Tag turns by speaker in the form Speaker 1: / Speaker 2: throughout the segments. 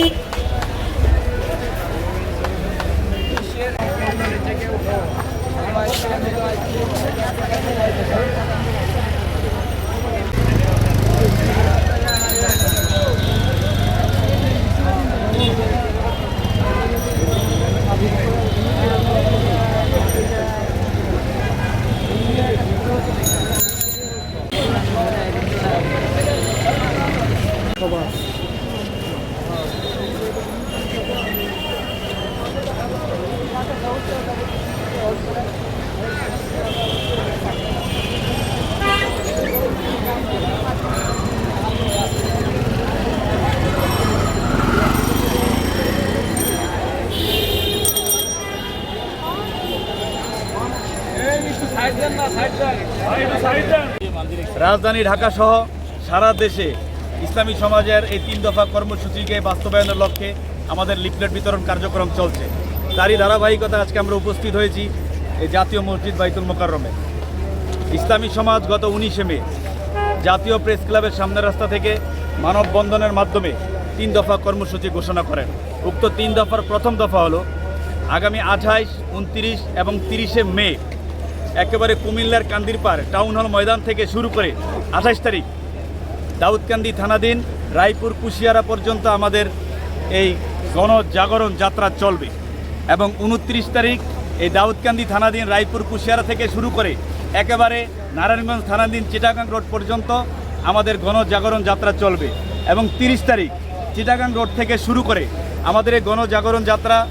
Speaker 1: যদি Bye-bye. রাজধানী ঢাকা সহ সারা দেশে ইসলামী সমাজের এই তিন দফা কর্মসূচিকে বাস্তবায়নের লক্ষ্যে আমাদের লিফলেট বিতরণ কার্যক্রম চলছে। তারই ধারাবাহিকতা আজকে আমরা উপস্থিত হয়েছি এই জাতীয় মসজিদ বাইতুল মোকাররমে। ইসলামী সমাজ গত উনিশে মে জাতীয় প্রেস ক্লাবের সামনের রাস্তা থেকে মানববন্ধনের মাধ্যমে তিন দফা কর্মসূচি ঘোষণা করেন। উক্ত তিন দফার প্রথম দফা হলো আগামী আঠাইশ, উনত্রিশ এবং তিরিশে মে একেবারে কুমিল্লার কান্দির কান্দিরপাড় টাউন হল ময়দান থেকে শুরু করে আঠাইশ তারিখ। দাউদকান্দি থানাধীন রায়পুর কুশিয়ারা পর্যন্ত আমাদের এই গণজাগরণ যাত্রা চলবে। এবং উনত্রিশ তারিখ এই দাউদকান্দি থানাধীন রায়পুর কুশিয়ারা থেকে শুরু করে একেবারে নারায়ণগঞ্জ থানাধীন চিটাগাং রোড পর্যন্ত আমাদের গণজাগরণ যাত্রা চলবে। এবং তিরিশ তারিখ চিটাগাং রোড থেকে শুরু করে আমাদের এই গণজাগরণ যাত্রা,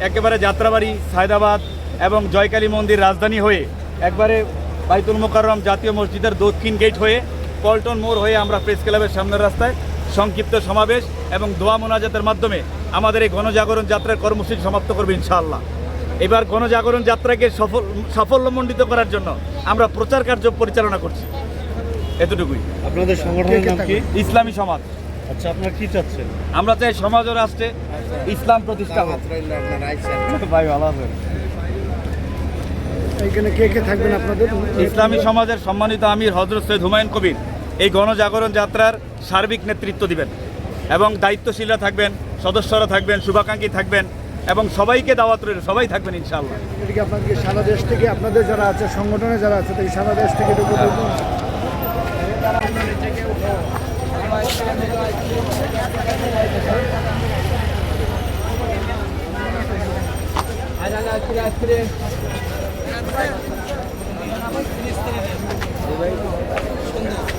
Speaker 1: একেবারে যাত্রাবাড়ি, সায়দাবাদ এবং জয়কালী মন্দির রাজধানী হয়ে একবারে বাইতুল মোকাররম জাতীয় মসজিদের দক্ষিণ গেট হয়ে পল্টন মোড় হয়ে আমরা প্রেস ক্লাবের সামনের রাস্তায় সংক্ষিপ্ত সমাবেশ এবং দোয়া মোনাজাতের মাধ্যমে আমাদের এই গণজাগরণ যাত্রার কর্মসূচি সমাপ্ত করবে ইনশাআল্লাহ। এবার গণজাগরণ যাত্রাকে সফল সাফল্যমণ্ডিত করার জন্য আমরা প্রচার কার্য পরিচালনা করছি। এতটুকুই।
Speaker 2: আপনাদের সংগঠনের নাম কি?
Speaker 1: ইসলামী সমাজ।
Speaker 2: আচ্ছা আপনারা কি চাচ্ছেন?
Speaker 1: আমরা চাই সমাজ ও রাষ্ট্রে ইসলাম প্রতিষ্ঠা ভাই ভালো আছেন।
Speaker 3: এখানে কে কে থাকবেন আপনাদের
Speaker 1: ইসলামী সমাজের সম্মানিত আমির হজরত সৈয়দ হুমায়ুন কবির এই গণজাগরণ যাত্রার সার্বিক নেতৃত্ব দিবেন এবং দায়িত্বশীলরা থাকবেন সদস্যরা থাকবেন শুভাকাঙ্ক্ষী থাকবেন এবং সবাইকে দাওয়াত রইল সবাই থাকবেন ইনশাআল্লাহ
Speaker 3: এদিকে আপনাদের সারা দেশ থেকে আপনাদের যারা আছে সংগঠনে যারা আছে তাই সারা দেশ থেকে
Speaker 4: আজকে আজকে Thank you.